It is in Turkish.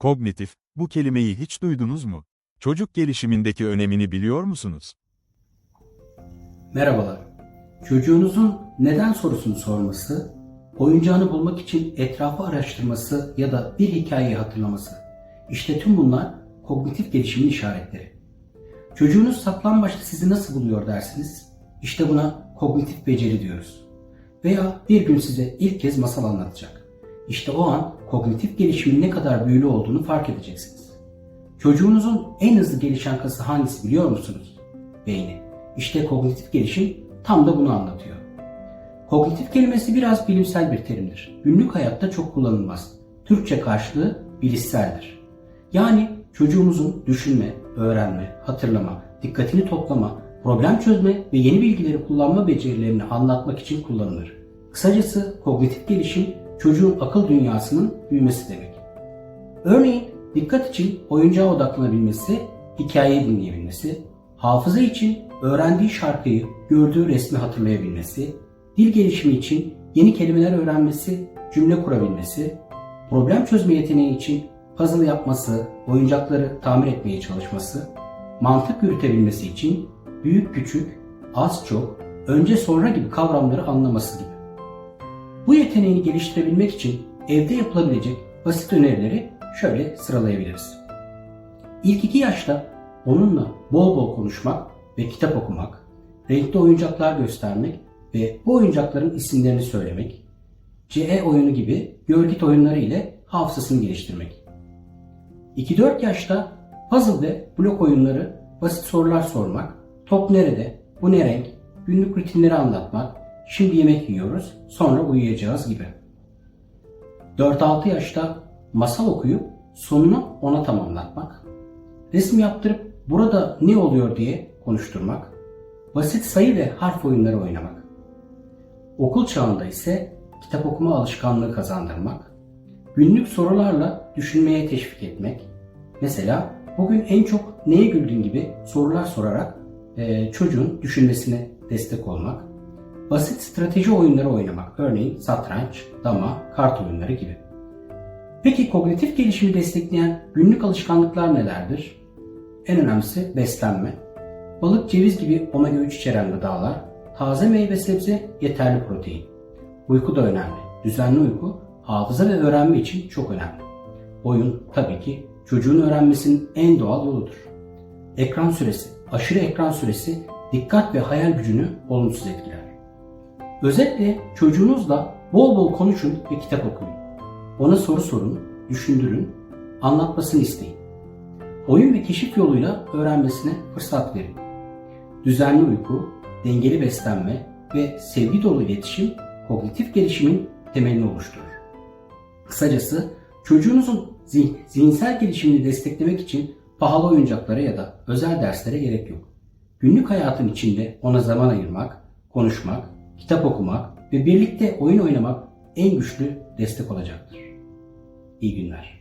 Kognitif, bu kelimeyi hiç duydunuz mu? Çocuk gelişimindeki önemini biliyor musunuz? Merhabalar. Çocuğunuzun neden sorusunu sorması, oyuncağını bulmak için etrafı araştırması ya da bir hikayeyi hatırlaması. İşte tüm bunlar kognitif gelişimin işaretleri. Çocuğunuz saklambaçta sizi nasıl buluyor dersiniz? İşte buna kognitif beceri diyoruz. Veya bir gün size ilk kez masal anlatacak. İşte o an kognitif gelişimin ne kadar büyülü olduğunu fark edeceksiniz. Çocuğunuzun en hızlı gelişen kası hangisi biliyor musunuz? Beyni. İşte kognitif gelişim tam da bunu anlatıyor. Kognitif kelimesi biraz bilimsel bir terimdir. Günlük hayatta çok kullanılmaz. Türkçe karşılığı bilişseldir. Yani çocuğumuzun düşünme, öğrenme, hatırlama, dikkatini toplama, problem çözme ve yeni bilgileri kullanma becerilerini anlatmak için kullanılır. Kısacası kognitif gelişim çocuğun akıl dünyasının büyümesi demek. Örneğin dikkat için oyuncağa odaklanabilmesi, hikayeyi dinleyebilmesi, hafıza için öğrendiği şarkıyı, gördüğü resmi hatırlayabilmesi, dil gelişimi için yeni kelimeler öğrenmesi, cümle kurabilmesi, problem çözme yeteneği için puzzle yapması, oyuncakları tamir etmeye çalışması, mantık yürütebilmesi için büyük küçük, az çok, önce sonra gibi kavramları anlaması gibi. Bu yeteneğini geliştirebilmek için evde yapılabilecek basit önerileri şöyle sıralayabiliriz. İlk iki yaşta onunla bol bol konuşmak ve kitap okumak, renkli oyuncaklar göstermek ve bu oyuncakların isimlerini söylemek, CE oyunu gibi görgit oyunları ile hafızasını geliştirmek. 2-4 yaşta puzzle ve blok oyunları, basit sorular sormak, top nerede, bu ne renk, günlük rutinleri anlatmak, şimdi yemek yiyoruz, sonra uyuyacağız gibi. 4-6 yaşta masal okuyup sonunu ona tamamlatmak, resim yaptırıp burada ne oluyor diye konuşturmak, basit sayı ve harf oyunları oynamak. Okul çağında ise kitap okuma alışkanlığı kazandırmak, günlük sorularla düşünmeye teşvik etmek, mesela bugün en çok neye güldün gibi sorular sorarak çocuğun düşünmesine destek olmak, basit strateji oyunları oynamak, örneğin satranç, dama, kart oyunları gibi. Peki kognitif gelişimi destekleyen günlük alışkanlıklar nelerdir? En önemlisi beslenme. Balık, ceviz gibi omega 3 içeren gıdalar, taze meyve sebze, yeterli protein. Uyku da önemli. Düzenli uyku hafıza ve öğrenme için çok önemli. Oyun tabii ki çocuğun öğrenmesinin en doğal yoludur. Ekran süresi, aşırı ekran süresi dikkat ve hayal gücünü olumsuz etkiler. Özetle çocuğunuzla bol bol konuşun ve kitap okuyun. Ona soru sorun, düşündürün, anlatmasını isteyin. Oyun ve keşif yoluyla öğrenmesine fırsat verin. Düzenli uyku, dengeli beslenme ve sevgi dolu iletişim kognitif gelişimin temelini oluşturur. Kısacası çocuğunuzun zih- zihinsel gelişimini desteklemek için pahalı oyuncaklara ya da özel derslere gerek yok. Günlük hayatın içinde ona zaman ayırmak, konuşmak, kitap okumak ve birlikte oyun oynamak en güçlü destek olacaktır. İyi günler.